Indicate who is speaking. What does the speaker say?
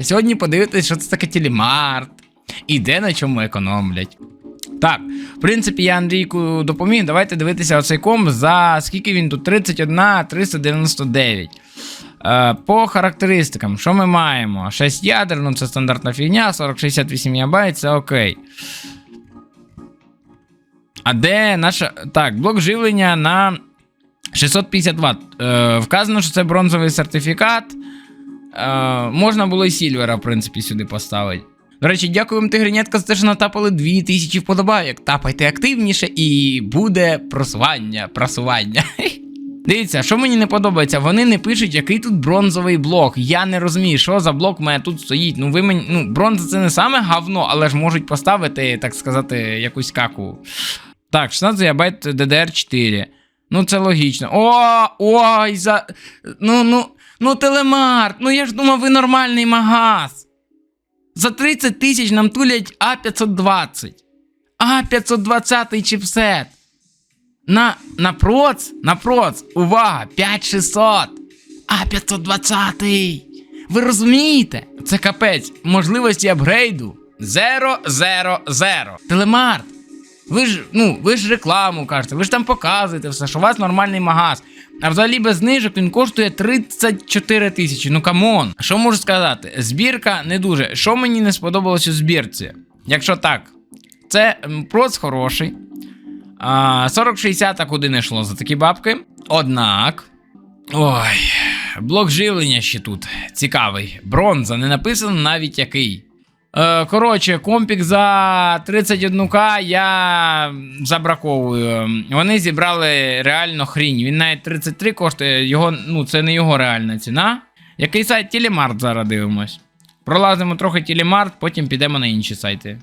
Speaker 1: Сьогодні подивитись, що це таке телемарт. І де на чому економлять. Так, в принципі, я Андрійку допоміг. Давайте дивитися оцей комп за скільки він тут? 31 399. Е, по характеристикам, що ми маємо? 6 ядер, ну це стандартна фігня, 40-68 МБ, це окей. А де наша. Так, блок живлення на 650 Вт. Е, вказано, що це бронзовий сертифікат. Е, можна було і Сільвера, в принципі, сюди поставити. До речі, дякую вам, тигренятка, за те, що натапали 2000 вподобайок. Тапайте активніше і буде просування. просування. Дивіться, що мені не подобається, вони не пишуть, який тут бронзовий блок. Я не розумію, що за блок в мене тут стоїть. Ну, ви мені. Ну, бронза це не саме говно, але ж можуть поставити, так сказати, якусь каку. Так, 16 ГБ DDR4. Ну, це логічно. О, ой, за. Ну, ну, ну, телемарт. Ну я ж думав, ви нормальний магаз. За 30 тисяч нам тулять А520. А520 чіпсет. На, на проц, на проц, увага, 5600. А520. Ви розумієте? Це капець. Можливості апгрейду. 000. Телемарт. Ви ж, ну, ви ж рекламу кажете, ви ж там показуєте все, що у вас нормальний магаз. А взагалі без знижок він коштує 34 тисячі. Ну камон. Що можу сказати? Збірка не дуже. Що мені не сподобалось у збірці? Якщо так, це проц хороший. 40-60 так куди не йшло за такі бабки. Однак. Ой, блок живлення ще тут. Цікавий. Бронза, не написано навіть який. Е, коротше, компік за 31к я забраковую. Вони зібрали реально хрінь. Він навіть 33 коштує, його, ну, це не його реальна ціна. Який сайт Телемарт зараз дивимось. Пролазимо трохи Телемарт, потім підемо на інші сайти.